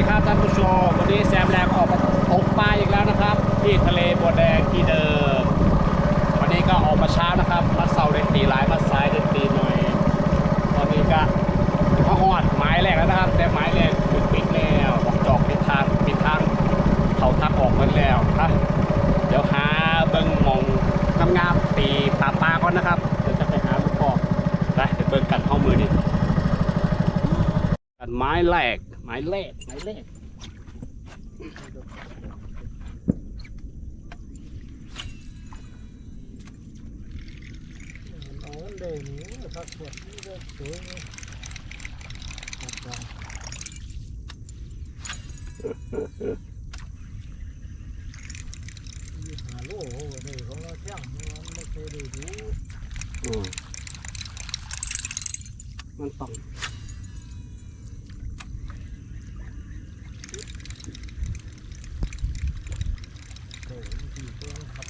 ดีครับท่านผู้ชมวันนี้แซมแรมออกมาตกปลาอีกแล้วนะครับ ที่ทะเลบัวแดงที่เดิม วันนี้ก็ออกมาเช้านะครับมาเสาร์เล่นตีหลายมาซ้ายเล่นตีหน่อย ตอนนี้ก็มาหอดไม้แรกแล้วนะครับ แต่ไม้แรกปิดปิดแล้วบอกจอกปิดทางปิดทางเขาทักออกหมดแล้วนะเดี๋ยวหาเบิ้งมองงามๆตีปลาปลาก่อนนะครับเดี๋ยวจะไปหาลูกคอกไปเบิ้งกันข้ามือนี่กันไม้แรก ไม้แรกไม้แรกเอาอันเดนี่พักปวดนี่ก็สวยนี่ยี่ห้าโลเดี๋ยวของเราจ้างมันไม่เคยได้ดูอืมมันต้อง โอ้ยสี่ตัวครับ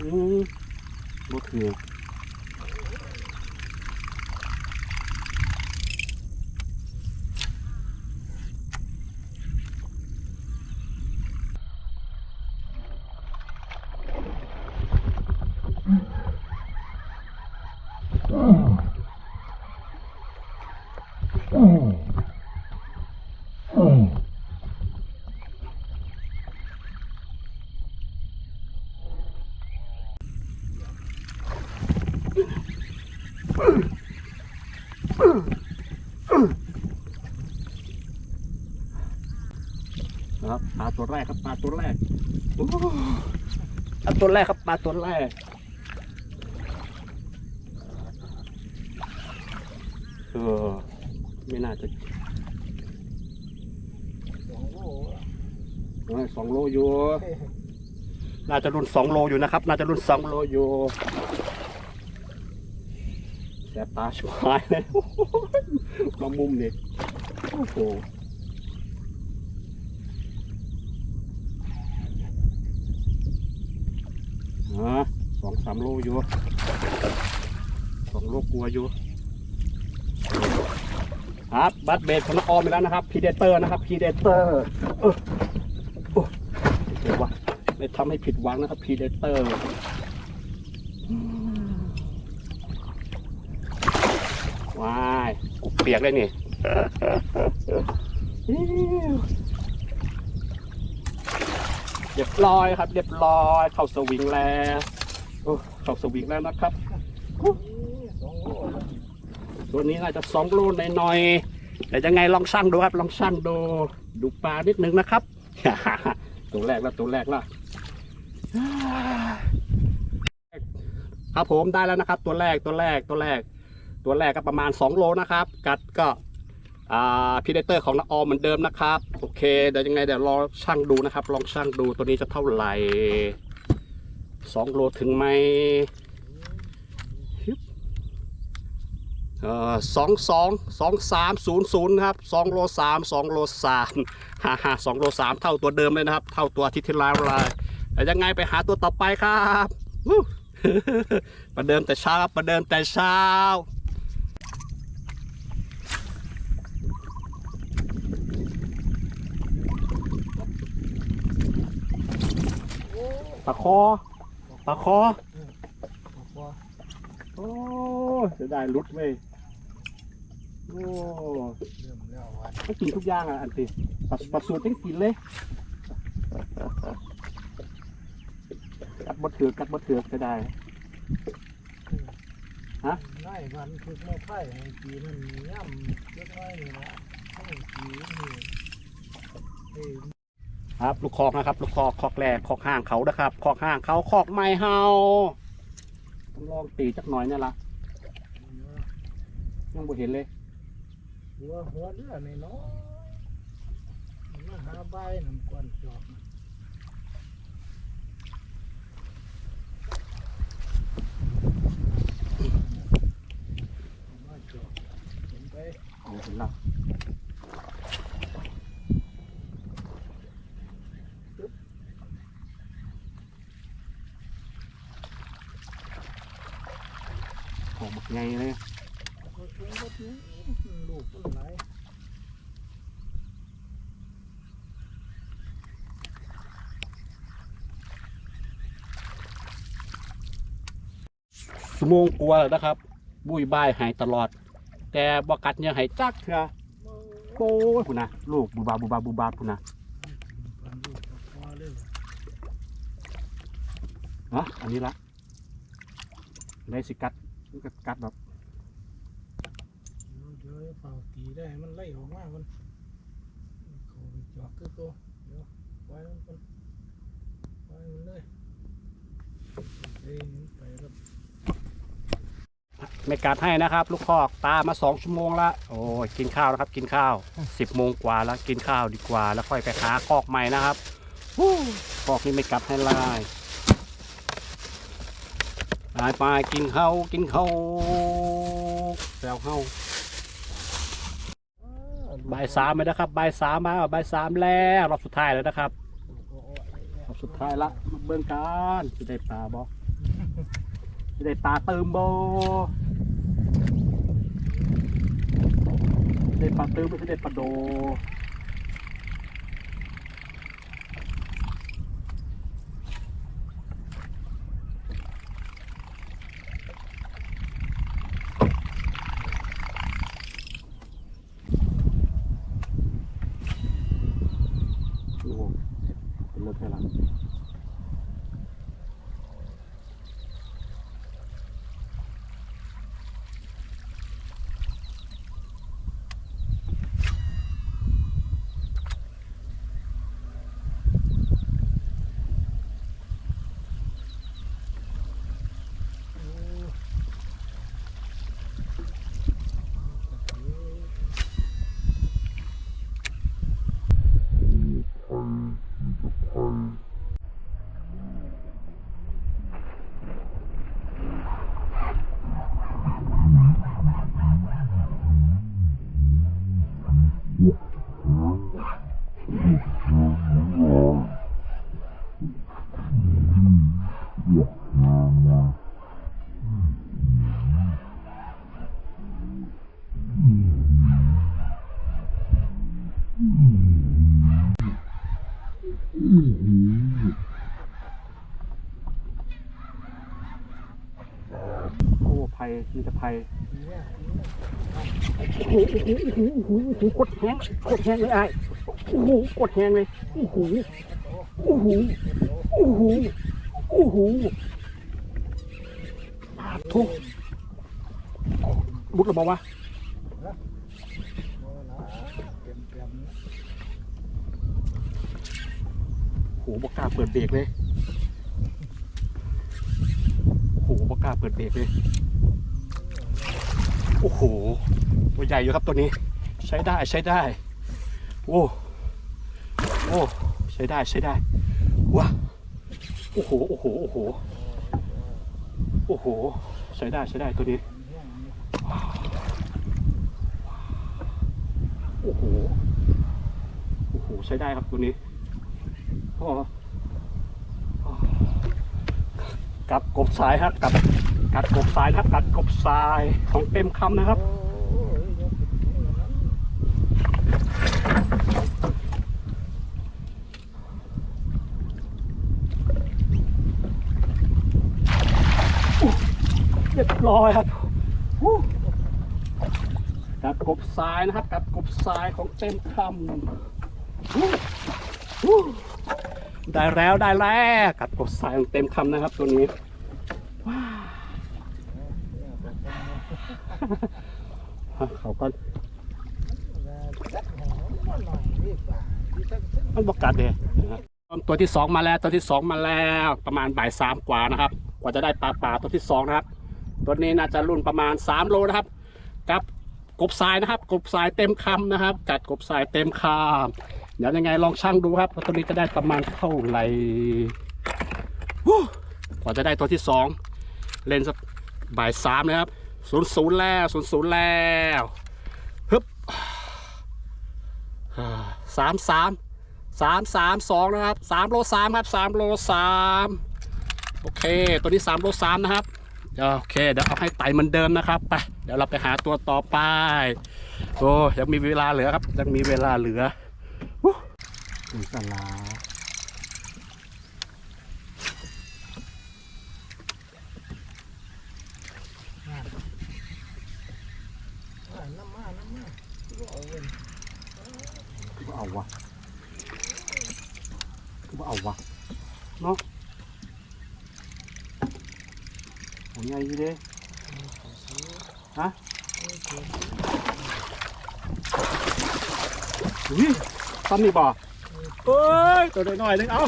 อืมบ่ถือครับ ปลาตัวแรกครับปลาตัวแรกโอ้ปลาตัวแรกครับปลาตัวแรกเออไม่น่าจะสองโลเอ้ยสองโลอยู่ น่าจะรุ่นสองโลอยู่นะครับ น่าจะรุ่นสองโลอยู่แสบตาชิบหายเลยมามุมนี่โอ้โห อ่าสองสามโลอยู่สองโลกลัวอยู่ ครับบัตเบสของนอออมไปแล้วนะครับพีเดเตอร์นะครับพีเดเตอร์เออโอ้เดี๋ยววะไม่ทำให้ผิดหวังนะครับพีเดเตอร์ว้ายกูเปียกเลยนี่ เรียบร้อยครับ เรียบร้อยเข้าสวิงแล้วเข้าสวิงแล้วนะครับ ตัวนี้น่าจะสองโลหน่อยๆแต่ยังไงลองชั่งดูครับ ลองชั่งดูดูปลานิดนึงนะครับ ตัวแรกแล้วตัวแรกแล้วครับผมได้แล้วนะครับ ตัวแรกตัวแรกตัวแรก ตัวแรกก็ประมาณ 2 โลนะครับ กัดก็ พีเดเตอร์ของน้าออมเหมือนเดิมนะครับ โอเคเดี๋ยวยังไงเดี๋ยวรองช่างดูนะครับ ลองช่างดูตัวนี้จะเท่าไหร่2โลถึงไหมสองสองสองสามศูนย์ศูนย์ครับสองโลสามสองโลสามฮ่าฮ่าสองโลสามเท่าตัวเดิมเลยนะครับ เท่าตัวที่ที่แล้วเลยแต่ยังไงไปหาตัวต่อไปครับประเดิมแต่เช้าประเดิมแต่เช้า โอ้ ปลาค อปลาคอพอโอ้จะได้รุดเว้ยโอ้เริ่มแล้ววันต้องกินทุกอย่างอะอันติปลาปลาสูตรต้องกินเลยกัดบดเถือกกัดบดเถือกก็ได้ฮะนายวันคือไม่ไผ่ให้กีนั่นย่ำเล็กน้อยนี่นะให้กีนี่เอ้ย ครับ ลูกคอกนะครับ ลูกคอกคอกแรกคอกห้างเขานะครับคอกห้างเขาคอกไม้เฮาต้องลองตีจักหน่อยนี่ละยังบ่เห็นเลยหัวหัวเรือในน้องมาหาใบน้ำก้อนจอกมาจอกเห็นไปเห็นแล้ว ก็สูงก็สูงลูกมันหลายสมงกลัวแล้วนะครับ บุยบายหายตลอด แต่บกัดยังหายจักเถอะโอ้ยพุ่นนะลูกบูบาบูบาบูบาพุ่นนะปันลูกกับพ่อเลยว่ะเนาะอันนี้ละได้สิกัด กัดกัดแบบเดี๋ยวเดี๋ยวเฝ้าตีได้ให้มันไล่ออกมามันเขาไปจอกคือตัวเดี๋ยวไว้มันก่อนไว้มันเลยเอ้ยมันไปแล้วไม่กัดให้นะครับ ลูกคอกตามมาสองชั่วโมงละโอ้ยกินข้าวนะครับ กินข้าวสิบโมงกว่าแล้วกินข้าวดีกว่า แล้วค่อยไปหาคอกใหม่นะครับฮู้คอกนี้ไม่กัดให้ไล่ไปไปกินเข้ากินเข้าแล้วเข้าบ่ายสามเลยนะครับบ่ายสามมาบ่ายสามแล้วรอบสุดท้ายแล้วนะครับรอบสุดท้ายละมาเบิ่งกันจะได้ปลาบ่จะได้ปลาเติมบ่จะได้ปลาเติมไม่ใช่ได้ปลาโด มีแต่ภัยเนี่ยโอ้โหโอ้โหโอ้โหโอ้โหกดแห้งกดแห้งเลยไอ้โอ้โหกดแห้งเลยโอ้โหโอ้โหโอ้โหโอ้โหปาดทุกบุดหรือเปล่าวะโอ้โอ้โหบอกกล้าเปิดเบรกเลยโอ้โหบอกกล้าเปิดเบรกเลย โอ้โหตัวใหญ่อยู่ครับตัวนี้ ใช้ได้ใช้ได้ โอ้โอ้ใช้ได้ใช้ได้ว้าโอ้โหโอ้โหโอ้โหโอ้โหใช้ได้ใช้ได้ตัวนี้โอ้โหโอ้โหใช้ได้ครับตัวนี้อ๋ออ๋อกับกบสายครับกับ กัดกบสายนะครับกัดกบสายของเต็มคำนะครับเรียบร้อยครับกัดกบสายนะครับกัดกบสายของเต็มคำได้แล้วได้แล้วกัดกบสายของเต็มคำนะครับตัวนี้ว้าว เขาก็จัดหอมมาหน่อยดีกว่าที่ตั้งซึ่งมันบกัดเลยนะครับตัวที่สองมาแล้วตัวที่สองมาแล้วประมาณบ่ายสามกว่านะครับ กว่าจะได้ปลาป่าตัวที่สองนะครับ ตัวนี้น่าจะรุ่นประมาณสามโลนะครับกับกบทรายนะครับ กบทรายเต็มคำนะครับจัดกบทรายเต็มคำเดี๋ยวยังไงลองชั่งดูครับว่าตัวนี้จะได้ประมาณเท่าไหร่ฮู้กว่าจะได้ตัวที่สองเล่นสักบ่ายสามนะครับ ศูนย์ศูนย์แล้วศูนย์ศูนย์แล้วฮึบสามสามสามสามสองนะครับสามโลสามครับสามโลสามโอเค ตัวนี้สามโลสามนะครับโอเค เดี๋ยวเอาให้ไต่เหมือนเดิมนะครับไปเดี๋ยวเราไปหาตัวต่อไปโอ้ยังมีเวลาเหลือครับ ยังมีเวลาเหลือวู้ดูสลาน้ำมาน้ำมาก็เอาเว้ย คือว่าเอาวะคือว่าเอาวะเนาะโอ้ยไงดีเด้ฮะอุ้ยซ้ำนี่บ่เอ้ยตัวน้อยๆนึงเอา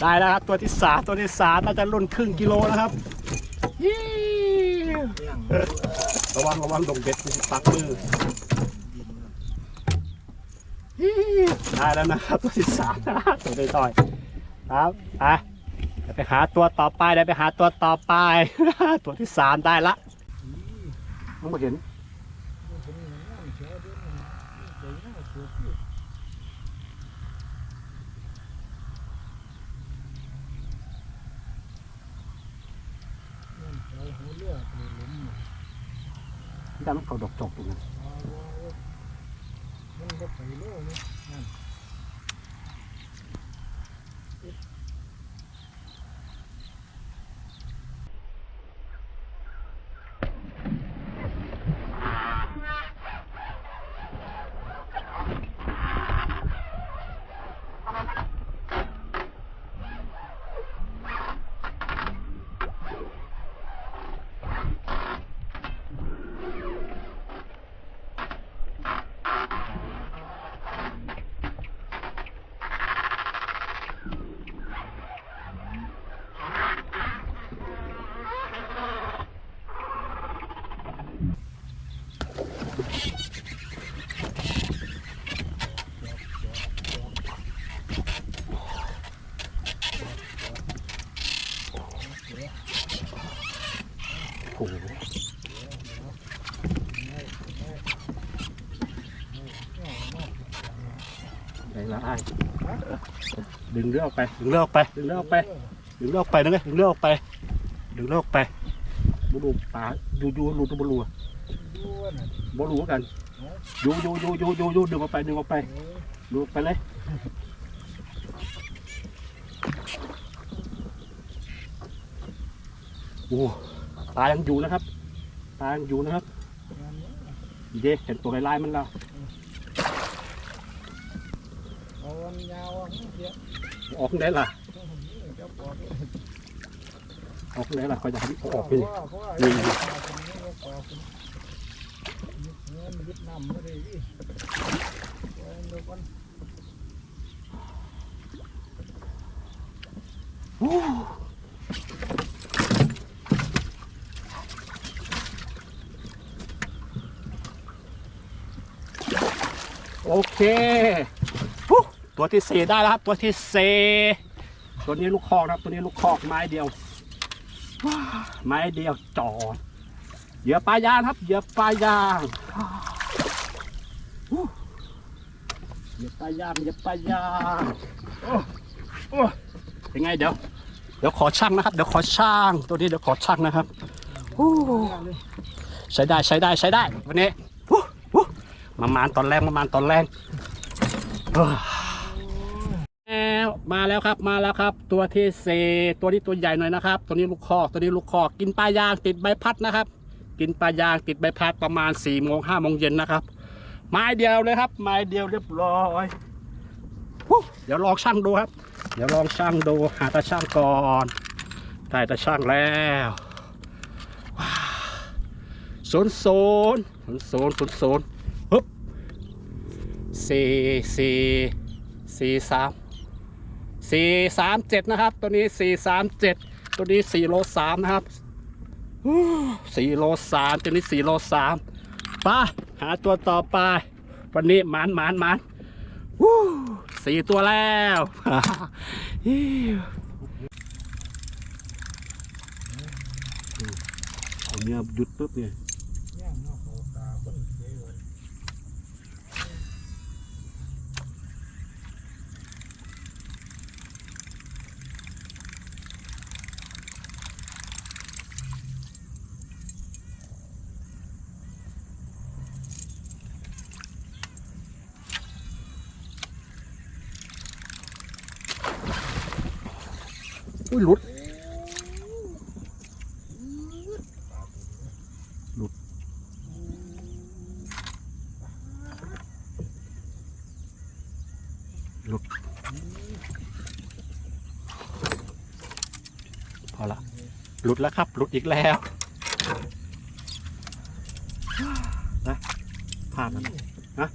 ได้แล้วครับตัวที่สามตัวที่สามน่าจะรุ่นครึ่งกิโลนะครับ ระวังระวังดงเบ็ดปักมือได้แล้วนะครับตัวที่สามตัวต่อยครับไปไปหาตัวต่อไปเดี๋ยวไปหาตัวต่อไป ตัวที่สามได้ละต้องมาเห็น ผมเห็นน้ำเขียวเด่นมันสวยงามสวยพี่น้ำเขียวหัวเรือไปหลุม ที่ ดำเขาดกจบอยู่นะ เอาเอามันก็ไปเรื่อยนี่นั่น โอ้โหไหนละไอ้าย ดึงเรือออกไป ดึงเรือออกไป ดึงเรือออกไป ดึงเรือออกไปนะไงดึงเรือออกไป ดึงเรือออกไปบุรูปลาอยู่อยู่รูตัวบุรูดูว่าน่ะบุรูกันอยู่อยู่อยู่อยู่อยู่อยู่ดึงออกไป ดึงออกไปเออดึงออกไปเลยโอ้ปลายังอยู่นะครับปลายังอยู่นะครับงานนี้ดีเด้เห็นตัวลายๆมันแล้วเอาวันยาว ออกได้ล่ะอกอกได้ล่ะคอยจะให้ออกไปเพราะว่นี่นี่โอเค ตัวที่สี่ได้แล้วครับ ตัวที่สี่ตัวนี้ลูกคอกนะครับ ตัวนี้ลูกคอกไม้เดียวว้าไม้เดียวจอดเหยื่อปลายางครับเหยื่อปลายางเหยื่อปลายางเหยื่อปลายางโอ้โอ้ยังไงเดี๋ยวเดี๋ยวขอช่างนะครับ เดี๋ยวขอช่าง ตัวนี้เดี๋ยวขอช่างนะครับหูใช้ได้ใช้ได้ใช้ได้ วันนี้วู้วู้มามานตอนแรกมามานตอนแรกเอ้อแล้ว มาแล้วครับมาแล้วครับ ตัวที่สตัวนี้ตัวใหญ่หน่อยนะครับ ตัวนี้ลูกคอกตัวนี้ลูกคอกกินปลายางติดใบพัดนะครับ กินปลายางติดใบพัดประมาณ4ี่โมงห้าโมงเย็นนะครับไม้เดียวเลยครับ ไม้เดียวเรียบร้อยเดี๋ยวลองช่างดูครับ เดี๋ยวลองช่างดูหาตาช่างก่อนได้ตาช่างแล้วว้าวศูนย์ศูนย์ศูนย์ศูนย์ศูนย์ศูนย์ฮึบสี่สี่สี่สาม สี่สามเจ็ดนะครับ ตัวนี้สี่สามเจ็ดตัวนี้สี่โลสามนะครับฮู้สี่โลสามตัวนี้สี่โลสามไปหาตัวต่อไป วันนี้หมานหมานหมานวู้สี่ตัวแล้วเอาเนี่ยหยุดปุ๊บเนี่ยางเนาะเขาตาคนเสียเลย อุ้ย หลุด หลุด หลุด พอละ หลุดแล้วครับ หลุดอีกแล้ว นะพลาดแล้วนะ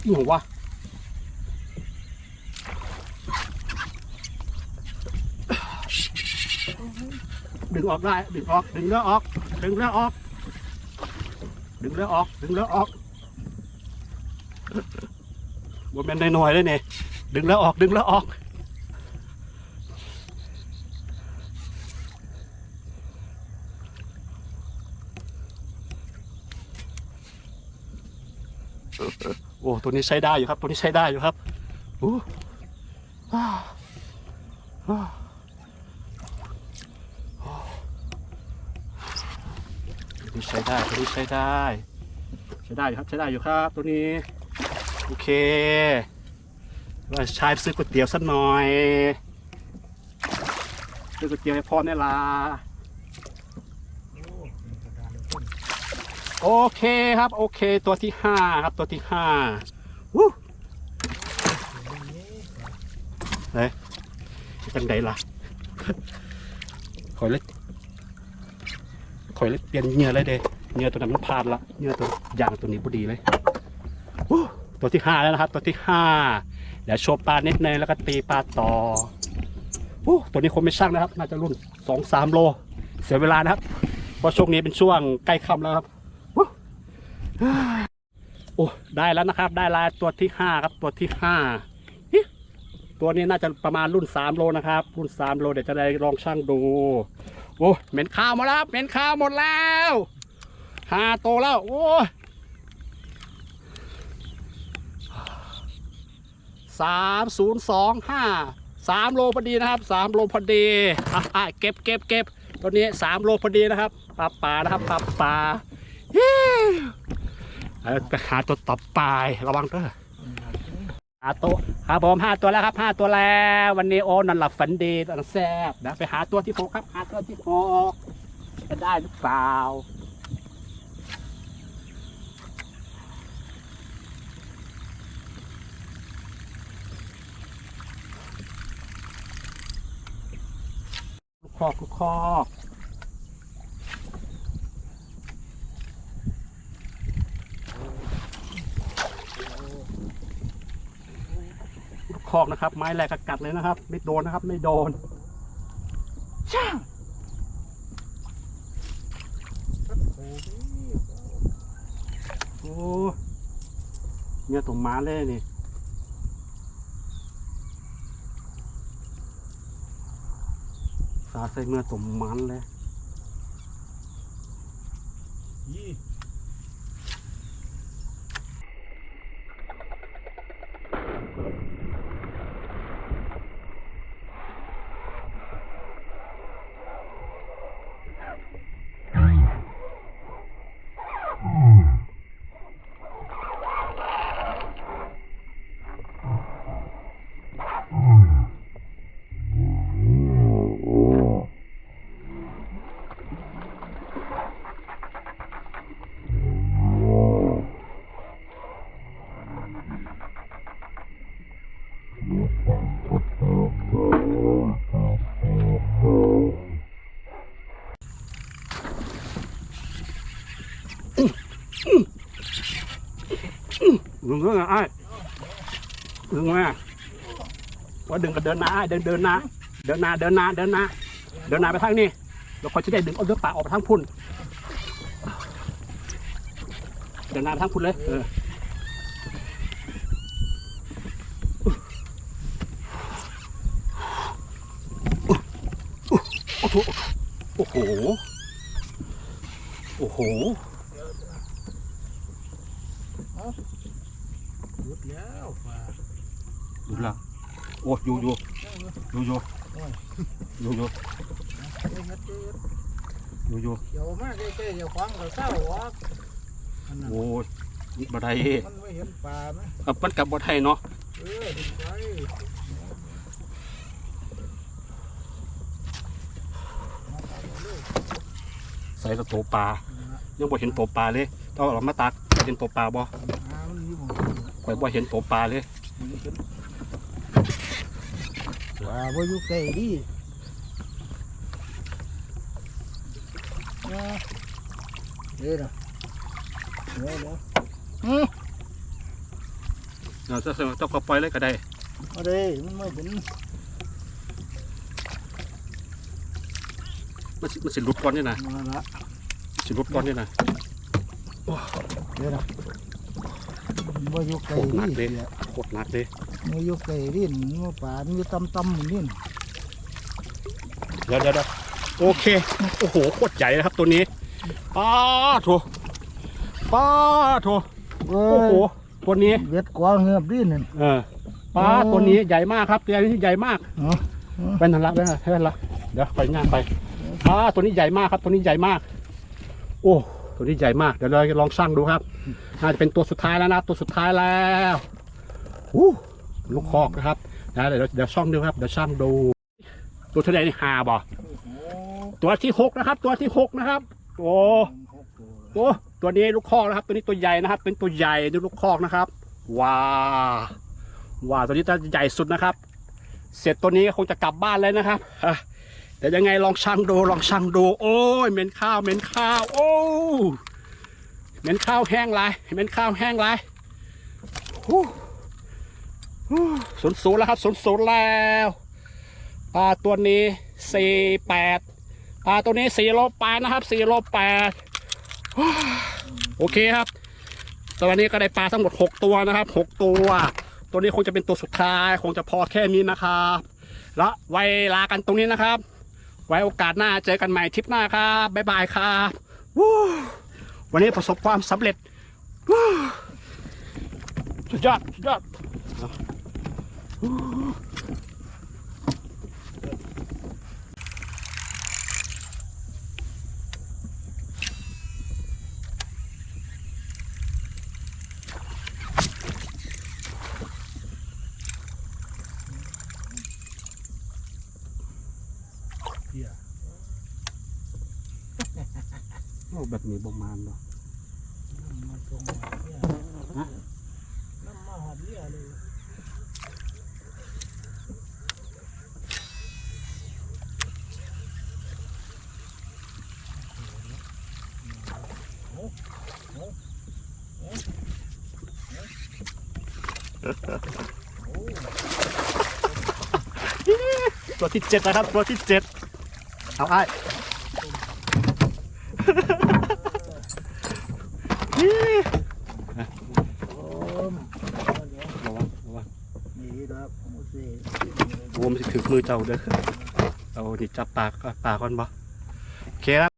นี่ไป อีหยังวดึงออกได้ ดึงออก ดึงแล้วออก ดึงแล้วออก ดึงแล้วออก ดึงแล้วออกบนเป็นหน่อยๆเลยเนี่ยดึงแล้วออก ดึงแล้วออก โอ้ตัวนี้ใช้ได้อยู่ครับ ตัวนี้ใช้ได้อยู่ครับโอ้อ้ว่าวตัวนี้ใช้ได้ตัวนี้ใช้ได้ ใช้ได้อยู่ครับใช้ได้อยู่ครับ ตัวนี้ โอเคว่าชายซื้อก๋วยเตี๋ยวสักหน่อยซื้อก๋วยเตี๋ยวให้พ่อเนี่ยลา โอ้เป็นกระดานต้น โอเคครับ โอเคตัวที่ห้าครับตัวที่ห้าวู้เลยจังใดล่ะคอยเล็กคอยเล็กเปลี่ยนเหงื่อเลยเด้เหงื่อตัวนั้นมันพลาดละเหงื่อตัวอย่างตัวนี้พอดีเลยวู้ตัวที่ห้าแล้วนะครับ ตัวที่ห้าเดี๋ยวโชว์ปลาเน็ตเนยแล้วก็ตีปลาต่อวู้ตัวนี้คงไม่ช่างนะครับ น่าจะรุ่นสองสามโล เสียเวลานะครับ เพราะช่วงนี้เป็นช่วงใกล้ค่ำแล้วครับ อ้ได้แล้วนะครับ ได้ลายตัวที่ห้าครับตัวที่ห้าตัวนี้น่าจะประมาณรุ่น3โลนะครับ รุ่น3โลเดี๋ยวจะได้ลองช่างดูโอ้เหม็นข้าวหมดแล้วเหม็นข้าวหมดแล้วหาโตแล้วโอ้สามศูนย์สองห้าสามโลพอดีนะครับสามโลพอดีอะอะเก็บเก็บเก็บตัวนี้สามโลพอดีนะครับปลาป่านะครับปลาป่า ฮิ้วเอาไปหาตัวต่อไประวังเด้อห้าตัวครับผมห้าตัวแล้วครับห้าตัวแล้ว วันนี้โอ้นอนหลับฝันดีนอนแซ่บนะไปหาตัวที่หกครับหาตัวที่หกจะได้หรือเปล่าลูกคอกลูกคอก คอกนะครับ ไม้แหลกกัดเลยนะครับ ไม่โดนนะครับ ไม่โดนช่าโอ้ยโอ้เนี่ยตัวม้าเลยนี่สาใส่เมื่อตัวมันเลยยี่ งเรื่องอะไรดึงมาว่าดึงก็เดินน้าอ้เดินเดินน้าเดินนาเดินนาเดินนาเดินนาไปทางนี้เราคอยจะได้ดึงเอาเรื่องปากออกไปทางพุ่นเดินนาไปทางพุ่นเลยเออโอ้โหโอ้โหโอ้โห หยุดแล้วป่าดูละโอ้อยู่อยู่อยู่อยู่อยู่อยู่เอ้ยงัดเอ้ยอยู่อยู่เดี๋ยวมาใกล้ๆเดี๋ยวควางก็เศร้าออกอันนั้นโอ้ยบ่ได้มันไม่เห็นปลาไหมเอามันกับบ่ได้เนาะเออดึงไปใส่กระโตปลายังบ่เห็นตัวปลาเลยต้องเอามาตักจะเห็นตัวปลาบ่ ข่อยบ่เห็นตัวปลาเลยปลาบ่อยู่ใกล้ดิอ่าเดี๋ยวนะเดี๋ยวเดี๋ยวอืมเราจะต้องก็ปล่อยเลยก็ได้เอาเลยมันไม่เห็นมันสิมันสิหลุดก่อนนี่นะมาละสิหลุดก่อนนี่นะเดี๋ยวนะ บ่อยู่ไกลโคตรหนักดิเลยโคตรหนักเลยบ่อยู่ไกลดิมันบ่ป่ามันอยู่ต่ำๆหมือนนี่เดี๋ยวเดี๋ยวเดี๋ยวโอเค โอ้โห โคตรใหญ่นะครับตัวนี้ป้าโถป้าโถโอ้โอ้โหตัวนี้เบ็ดกวางเงือบดินนั่นเออป้าตัวนี้ใหญ่มากครับตัวนี้ใหญ่มากเนาะเป็นทันละเป็นทันละเป็นทันละเดี๋ยวไปงานไปป้าตัวนี้ใหญ่มากครับ ตัวนี้ใหญ่มาก โอ้ ตัวนี้ใหญ่มาก เดี๋ยวเราลองชั่งดูครับ น่าจะเป็นตัวสุดท้ายแล้วนะตัวสุดท้ายแล้วอู้ลูกคอกนะครับนะเดี๋ยวเดี๋ยวช่องดูครับเดี๋ยวช่างดู ตัวเท่าไหร่นี่หาบ่ตัวที่หกนะครับ ตัวที่หกนะครับ โอ้โอ้ตัวนี้ลูกคอกนะครับ ตัวนี้ตัวใหญ่นะครับ เป็นตัวใหญ่ดูลูกคอกนะครับว้าวว้าตัวนี้จะใหญ่สุดนะครับ เสร็จตัวนี้คงจะกลับบ้านเลยนะครับอ่ยังไงลองชั่งดูลองชั่งดู โอ้ยเหม็นข้าวเหม็นข้าว โอ้ เหม็นข้าวแห้งไรเหม็นข้าวแห้งไรฮู้ฮู้ศูนย์ศูนย์แล้วครับศูนย์ศูนย์แล้วปลาตัวนี้สี่แปดปลาตัวนี้สี่โลแปดนะครับสี่โลแปดโอเคครับตัวนี้ก็ได้ปลาทั้งหมดหกตัวนะครับหกตัว ตัวนี้คงจะเป็นตัวสุดท้าย คงจะพอแค่นี้นะครับแล้วไว้ลากันตรงนี้นะครับ ไว้โอกาสหน้าเจอกันใหม่ทริปหน้าครับบ๊ายบายครับวู้ วันนี้ประสบความสำเร็จวู้สุดยอดสุดยอด โอ้แบบนี้ประมาณเนาะน้ำมาตรงเนี่ยฮะน้ำมาหอดเรียเลยตัวที่เจ็ดนะครับ ตัวที่เจ็ดเอาไอ้ โอ้มเดี๋ยว ระวังระวัง นี่ครับโอเค โอ้มันจะถือมือ เจ้าเด้อเอาดิจับปากปากก่อนบ่โอเคครับ